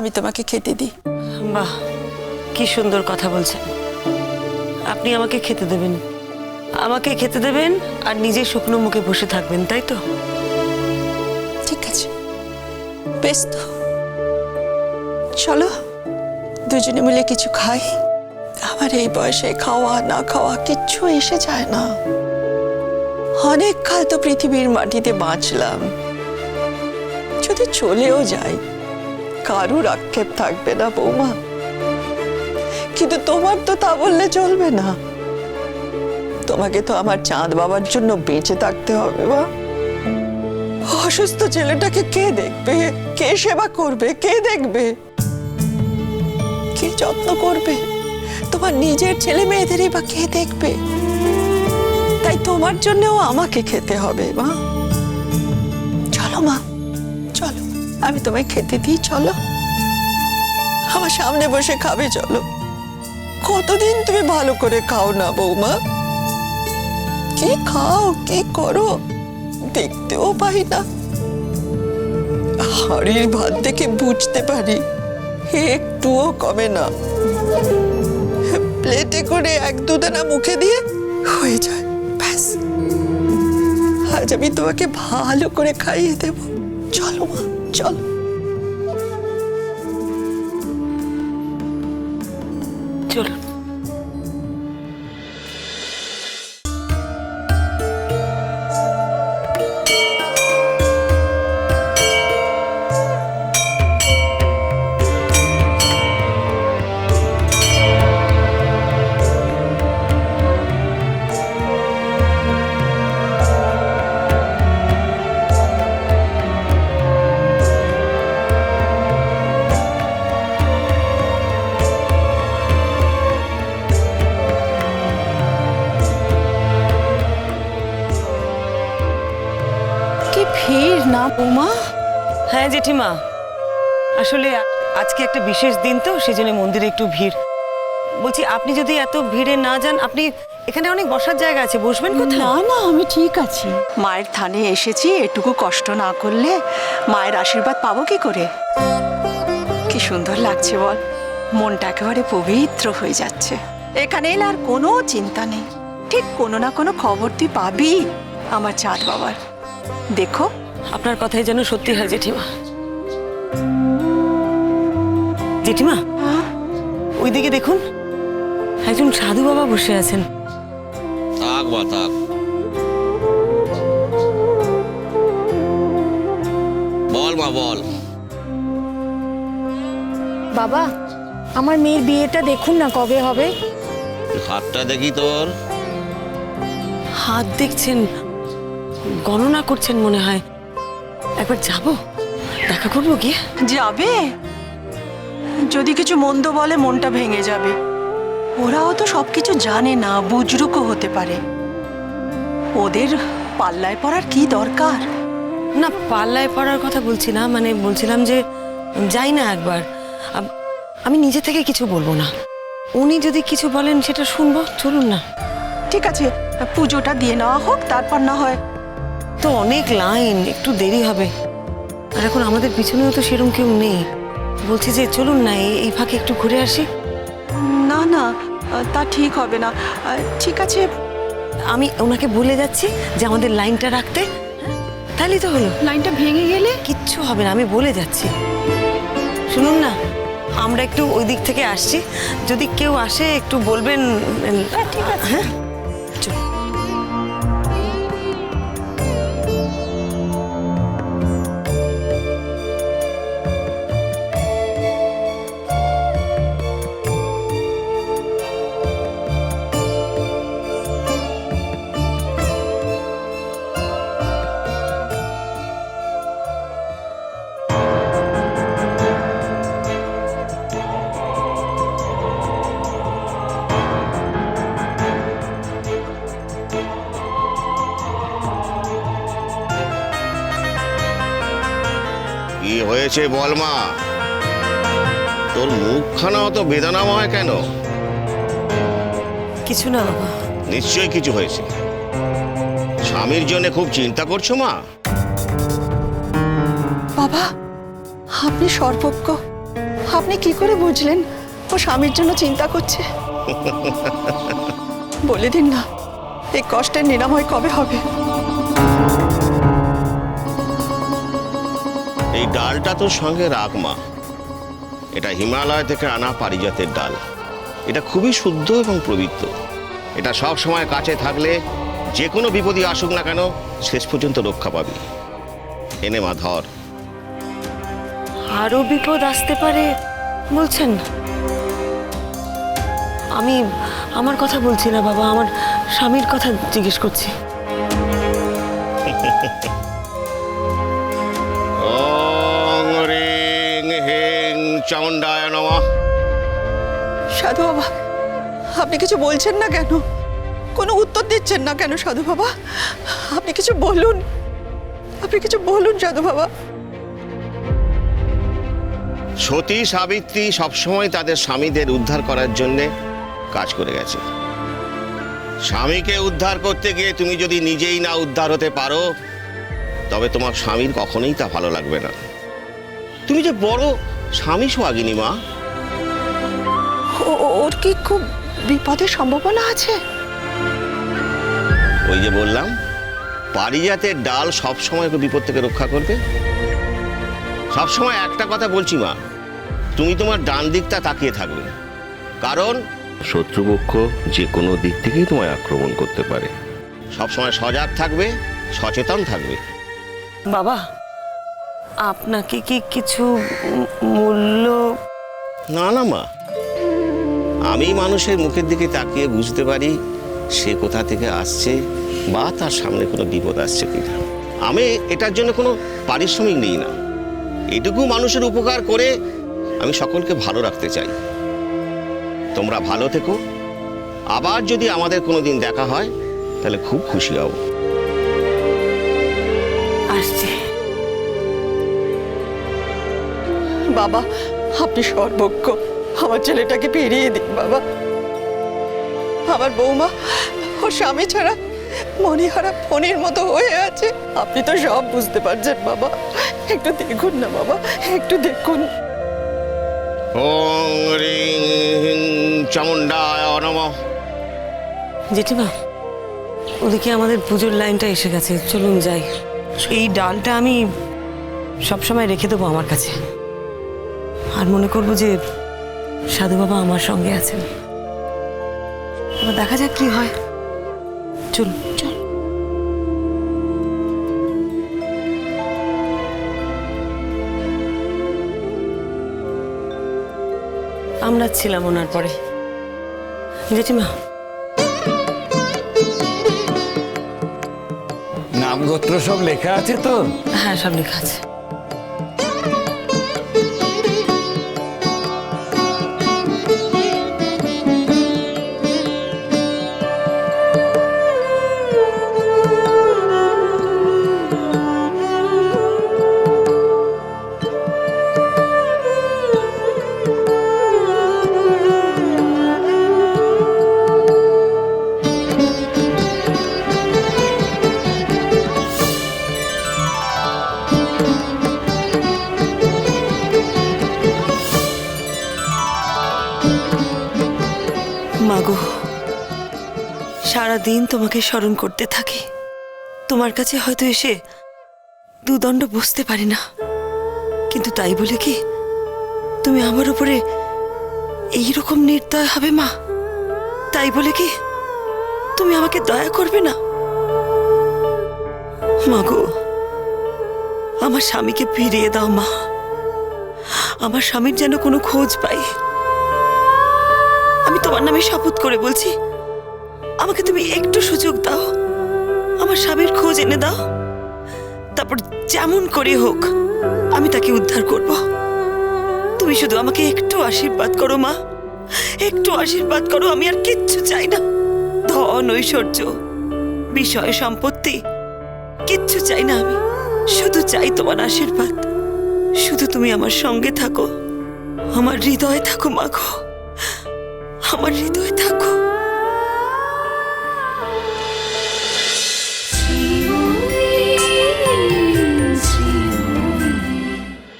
আমি তোমাকে খেতে দিই। বাহ কি সুন্দর কথা বলছেন। আপনি আমাকে খেতে দেবেন। আমাকে খেতে দেবেন আর নিজের শুকনো মুখে বসে থাকবেন তাই তো? ঠিক আছে। বেশ তো। চলো দুজনে মিলে কিছু খাই। আমার এই বয়সে খাওয়া না খাওয়া কিচ্ছু এসে যায় না। অনেক কাল তো পৃথিবীর মাটিতে বাঁচলাম। যদি চলেও যাই কারুর আক্ষেপ থাকবে না বৌমা। কিন্তু তোমার তো তা বললে চলবে না। তোমাকে তো আমার চাঁদ বাবার জন্য বেঁচে থাকতে হবে বা অসুস্থ ছেলেটাকে কে দেখবে? কে সেবা করবে? কে দেখবে? কে যত্ন করবে? তোমার নিজের ছেলে মেয়েদেরই বা কে দেখবে? তাই তোমার জন্যও আমাকে খেতে হবে, মা। আমি তোমায় খেতে দিই, চলো। আমার সামনে বসে খাবে, চলো। কতদিন তুমি ভালো করে খাও না, বৌমা? কি খাও, কি করো? দেখতেও পাই না। হাড়ির ভাত দেখে বুঝতে পারি একটুও কমে না। প্লেটে করে এক দুদানা মুখে দিয়ে হয়ে যায়, ব্যাস। আজ আমি তোমাকে ভালো করে খাইয়ে দেব। চলো মা। চলো। চলুন কি ভিড় না বৌমা? হ্যাঁ জেঠিমা আসলে আজকে একটা বিশেষ দিন তো সেজন্য মন্দিরে একটু ভিড়। বলছি আপনি যদি এত ভিড়ে না যান আপনি এখানে অনেক বসার জায়গা আছে বসবেন কোথায় না না আমি ঠিক আছি। মায়ের থানে এসেছি এটুকু কষ্ট না করলে মায়ের আশীর্বাদ পাবো কি করে? কি সুন্দর লাগছে বল মনটা একেবারে পবিত্র হয়ে যাচ্ছে। এখানে এলে আর কোনো চিন্তা নেই ঠিক কোনো না কোনো খবর তুই পাবি আমার চাঁদ বাবার। দেখো আপনার কথাই যেন সত্যি হয় জেঠিমা। জেঠিমা ওইদিকে দেখুন একজন সাধু বাবা বসে আছেন। থাক বা থাক। বল মা বল। বাবা আমার মেয়ের বিয়েটা দেখুন না কবে হবে। হাতটা দেখি তোর। হাত দেখছেন? গণনা করছেন মনে হয়। একবার যাব? দেখা করব গিয়ে? যাবে। যদি কিছু মন্দ বলে মনটা ভেঙে যাবে। ওরাও তো সবকিছু জানে না বুজরুকও হতে পারে। ওদের পাল্লায় পড়ার কি দরকার? না পাল্লায় পড়ার কথা বলছি না মানে বলছিলাম যে যাই না একবার। আমি নিজে থেকে কিছু বলব না। উনি যদি কিছু বলেন সেটা শুনব চলুন না। ঠিক আছে পুজোটা দিয়ে নেওয়া হোক তারপর না হয় তো অনেক লাইন একটু দেরি হবে। আর এখন আমাদের পিছনেও তো সেরকম কেউ নেই। বলছি যে চলুন না এই ফাঁকে একটু ঘুরে আসি। না না তা ঠিক হবে না। ঠিক আছে। আমি ওনাকে বলে যাচ্ছি যে আমাদের লাইনটা রাখতে। তাহলে তো হলো। লাইনটা ভেঙে গেলে? কিচ্ছু হবে না আমি বলে যাচ্ছি। শুনুন না আমরা একটু ওই দিক থেকে আসছি। যদি কেউ আসে একটু বলবেন। ঠিক আছে। হ্যাঁ? কি হয়েছে বল মা? তোর মুখখানা অত বেদনাময় কেন? কিছু না বাবা। নিশ্চয়ই কিছু হয়েছে। স্বামীর জন্য খুব চিন্তা করছ মা? বাবা আপনি সর্বজ্ঞ। আপনি কি করে বুঝলেন ও স্বামীর জন্য চিন্তা করছে? বলে দিন না এই কষ্টের নিরাময় কবে হবে? এই ডালটা তোর সঙ্গে রাখ মা। এটা হিমালয় থেকে আনা পারিজাতের ডাল। এটা খুবই শুদ্ধ এবং পবিত্র। এটা সব সময় কাছে থাকলে যে কোনো বিপদই আসুক না কেন শেষ পর্যন্ত রক্ষা পাবি। এনে মা ধর। আরও বিপদ আসতে পারে বলছেন আমি আমার কথা বলছি না বাবা। আমার স্বামীর কথা জিজ্ঞেস করছি। চামুণ্ডায় নমঃ। সাধু বাবা আপনি কিছু বলছেন না কেন? কোনো উত্তর দিচ্ছেন না কেন সাধু বাবা? আপনি কিছু বলুন। আপনি কিছু বলুন সাধু বাবা। সতী সাবিত্রী সবসময় তাদের স্বামীদের উদ্ধার করার জন্যে কাজ করে গেছে। স্বামীকে উদ্ধার করতে গিয়ে তুমি যদি নিজেই না উদ্ধার হতে পারো তবে তোমার স্বামীর কখনোই তা ভালো লাগবে না। তুমি যে বড় স্বামী সোহাগিনী মা। ও- ও- ওর কি খুব বিপদের সম্ভাবনা আছে? ওই যে বললাম পারিজাতের ডাল সবসময় ওকে বিপদ থেকে রক্ষা করবে। সবসময় একটা কথা বলছি মা তুমি তোমার ডান দিকটা তাকিয়ে থাকবে। কারণ শত্রুপক্ষ যে কোনো দিক থেকেই তোমায় আক্রমণ করতে পারে। সবসময় সজাগ থাকবে সচেতন থাকবে। বাবা আপনাকে কি কিছু মূল্য? না না, মা। আমি মানুষের মুখের দিকে তাকিয়ে বুঝতে পারি সে কোথা থেকে আসছে বা তার সামনে কোনো বিপদ আসছে কিনা। আমি এটার জন্য কোনো পারিশ্রমিক নিই না। এটুকু মানুষের উপকার করে আমি সকলকে ভালো রাখতে চাই। তোমরা ভালো থেকো। আবার যদি আমাদের কোনো দিন দেখা হয়, তাহলে খুব খুশি হব। বাবা আপনি সর্বজ্ঞ। আমার ছেলেটাকে ফিরিয়ে দিন বাবা। আমার বৌমা ও স্বামী ছাড়া মনিহারা ফণির মতো হয়ে আছে। আপনি তো সব বুঝতে পারছেন বাবা। একটু দেখুন না বাবা একটু দেখুন। ওং রিং হিং চামুণ্ডায় নমঃ। জেঠিমা ওদিকে আমাদের পুজোর লাইনটা এসে গেছে। চলুন যাই। এই ডালটা আমি সবসময় রেখে দেবো আমার কাছে। আর মনে করব যে সাধু বাবা আমার সঙ্গে আছেন। এবার দেখা যাক কি হয়। চলুন চল। আমরা ছিলাম ওনার পরে। জেঠিমা। নামগোত্র সব লেখা আছে তো? হ্যাঁ সব লেখা আছে। মাগো সারাদিন তোমাকে স্মরণ করতে থাকি। তোমার কাছে হয়তো এসে দুদণ্ড বসতে পারি না। কিন্তু তাই বলে কি, তুমি আমার উপরে এইরকম নির্দয় হবে মা? তাই বলে কি, তুমি আমাকে দয়া করবে না? মাগো আমার স্বামীকে ফিরিয়ে দাও মা। আমার স্বামীর যেন কোনো খোঁজ পাই। আমি তোমার নামে শপথ করে বলছি, আমাকে তুমি একটু সুযোগ দাও, আমার স্বামীর খোঁজ এনে দাও। তারপর যেমন করে হোক, আমি তাকে উদ্ধার করব। তুমি শুধু আমাকে একটু আশীর্বাদ করো, মা। একটু আশীর্বাদ করো, আমি আর কিচ্ছু চাই না। ধন, ঐশ্বর্য, বিষয়, সম্পত্তি, কিচ্ছু চাই না আমি। শুধু চাই তোমার আশীর্বাদ। শুধু তুমি আমার সঙ্গে থাকো, আমার হৃদয়ে থাকো মাগো আমার হৃদয়ে থাকো।